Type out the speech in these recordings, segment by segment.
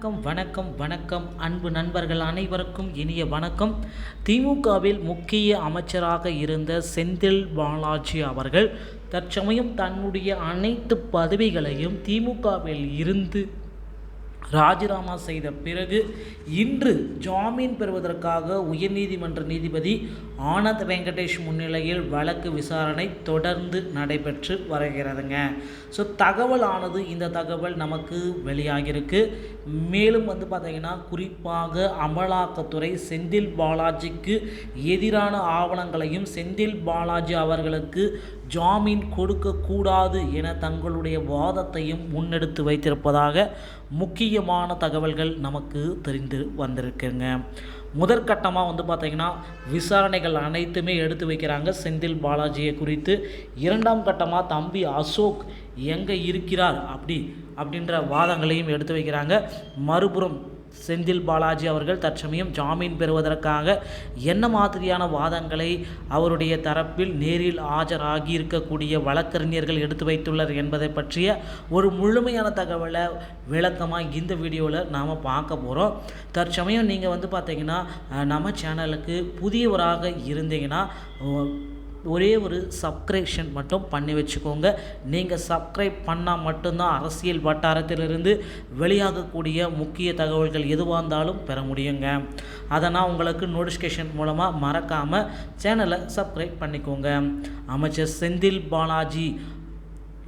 வணக்கம் வணக்கம் வணக்கம். அன்பு நண்பர்கள் அனைவருக்கும் இனிய வணக்கம். திமுகவில் முக்கிய அமைச்சராக இருந்த செந்தில் பாலாஜி அவர்கள் தற்சமயம் தன்னுடைய அனைத்து பதவிகளையும் திமுகவில் இருந்து ராஜினாமா செய்த பிறகு இன்று ஜாமீன் பெறுவதற்காக உயர்நீதிமன்ற நீதிபதி ஆனந்த் வெங்கடேஷ் முன்னிலையில் வழக்கு விசாரணை தொடர்ந்து நடைபெற்று வருகிறதுங்க. ஸோ தகவல் ஆனது இந்த தகவல் நமக்கு வெளியாகியிருக்கு. மேலும் வந்து பார்த்திங்கன்னா குறிப்பாக அமலாக்கத்துறை செந்தில் பாலாஜிக்கு எதிரான ஆவணங்களையும் செந்தில் பாலாஜி அவர்களுக்கு ஜாமீன் கொடுக்கக்கூடாது என தங்களுடைய வாதத்தையும் முன்னெடுத்து வைத்திருப்பதாக முக்கியமான தகவல்கள் நமக்கு தெரிந்து வந்திருக்குங்க. முதற்கட்டமாக வந்து பார்த்திங்கன்னா விசாரணைகள் அனைத்துமே எடுத்து வைக்கிறாங்க செந்தில் பாலாஜியை குறித்து. இரண்டாம் கட்டமாக தம்பி அசோக் எங்கே இருக்கிறார் அப்படி அப்படின்ற வாதங்களையும் எடுத்து வைக்கிறாங்க. மறுபுறம் செந்தில் பாலாஜி அவர்கள் தற்சமயம் ஜாமீன் பெறுவதற்காக என்ன மாதிரியான வாதங்களை அவருடைய தரப்பில் நேரில் ஆஜராகி இருக்கக்கூடிய வழக்கறிஞர்கள் எடுத்து வைத்துள்ளனர் என்பதை பற்றிய ஒரு முழுமையான தகவலை விளக்கமாக இந்த வீடியோவில் நாம் பார்க்க போகிறோம் தற்சமயம் நீங்கள் வந்து பார்த்தீங்கன்னா நம்ம சேனலுக்கு புதியவராக இருந்தீங்கன்னா ஒரே ஒரு சப்ஸ்கிரிப்ஷன் மட்டும் பண்ணி வச்சுக்கோங்க. நீங்கள் சப்ஸ்கிரைப் பண்ணால் மட்டும்தான் அரசியல் வட்டாரத்திலிருந்து வெளியாகக்கூடிய முக்கிய தகவல்கள் எதுவாக இருந்தாலும் பெற முடியுங்க. அதை நான் உங்களுக்கு நோட்டிஃபிகேஷன் மூலமாக மறக்காமல் சேனலை சப்ஸ்கிரைப் பண்ணிக்கோங்க. அமைச்சர் செந்தில் பாலாஜி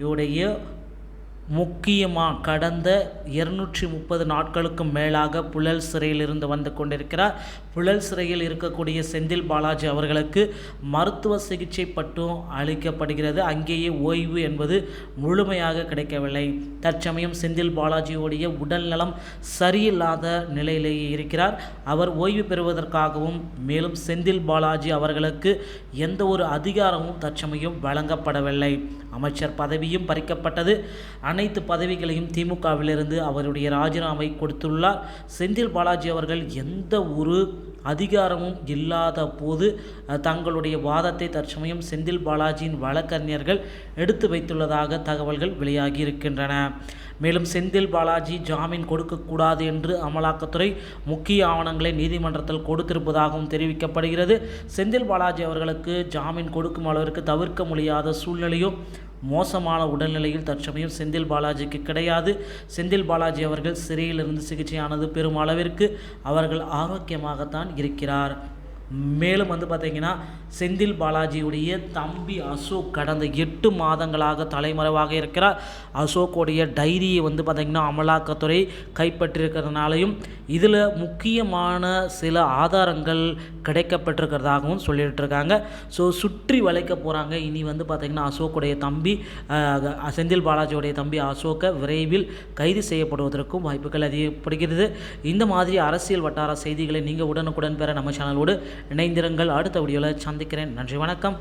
யுடைய முக்கியமாக கடந்த இருநூற்றி முப்பது நாட்களுக்கும் மேலாக புழல் சிறையில் இருந்து வந்து கொண்டிருக்கிறார். புழல் சிறையில் இருக்கக்கூடிய செந்தில் பாலாஜி அவர்களுக்கு மருத்துவ சிகிச்சை பட்டும் அளிக்கப்படுகிறது. அங்கேயே ஓய்வு என்பது முழுமையாக கிடைக்கவில்லை. தற்சமயம் செந்தில் பாலாஜியுடைய உடல்நலம் சரியில்லாத நிலையிலேயே இருக்கிறார். அவர் ஓய்வு பெறுவதற்காகவும் மேலும் செந்தில் பாலாஜி அவர்களுக்கு எந்த ஒரு அதிகாரமும் தற்சமயம் வழங்கப்படவில்லை. அமைச்சர் பதவியும் பறிக்கப்பட்டது. அனைத்து பதவிகளையும் திமுகவிலிருந்து அவருடைய ராஜினாமை கொடுத்துள்ளார். செந்தில் பாலாஜி அவர்கள் எந்த ஒரு அதிகாரமும் இல்லாத போது தங்களுடைய வாதத்தை தற்சமயம் செந்தில் பாலாஜியின் வழக்கறிஞர்கள் எடுத்து வைத்துள்ளதாக தகவல்கள் வெளியாகி இருக்கின்றன மேலும் செந்தில் பாலாஜி ஜாமீன் கொடுக்கக்கூடாது என்று அமலாக்கத்துறை முக்கிய ஆவணங்களை நீதிமன்றத்தில் கொடுத்திருப்பதாகவும் தெரிவிக்கப்படுகிறது. செந்தில் பாலாஜி அவர்களுக்கு ஜாமீன் கொடுக்கும் அளவிற்கு தவிர்க்க முடியாத சூழ்நிலையும் மோசமான உடல்நிலையில் தற்சமயம் செந்தில் பாலாஜிக்கு கிடையாது. செந்தில் பாலாஜி அவர்கள் சிறையிலிருந்து சிகிச்சையானது பெரும் அளவிற்கு அவர்கள் ஆரோக்கியமாகத்தான் இருக்கிறார். மேலும் வந்து பார்த்திங்கன்னா செந்தில் பாலாஜியுடைய தம்பி அசோக் கடந்த எட்டு மாதங்களாக தலைமறைவாக இருக்கிறார். அசோக்குடைய டைரியை வந்து பார்த்திங்கன்னா அமலாக்கத்துறை கைப்பற்றிருக்கிறதுனாலையும் இதில் முக்கியமான சில ஆதாரங்கள் கிடைக்கப்பட்டிருக்கிறதாகவும் சொல்லிட்டு இருக்காங்க ஸோ சுற்றி வளைக்க போகிறாங்க இனி வந்து பார்த்திங்கன்னா அசோக்குடைய தம்பி செந்தில் பாலாஜியுடைய தம்பி அசோக்கை விரைவில் கைது செய்யப்படுவதற்கும் வாய்ப்புகள் அதிகப்படுகிறது. இந்த மாதிரி அரசியல் வட்டார செய்திகளை நீங்கள் உடனுக்குடன் பெற நம்ம சேனலோடு இணைந்திருங்கள். அடுத்த வீடியோவில் சந்திக்கிறேன். நன்றி வணக்கம்.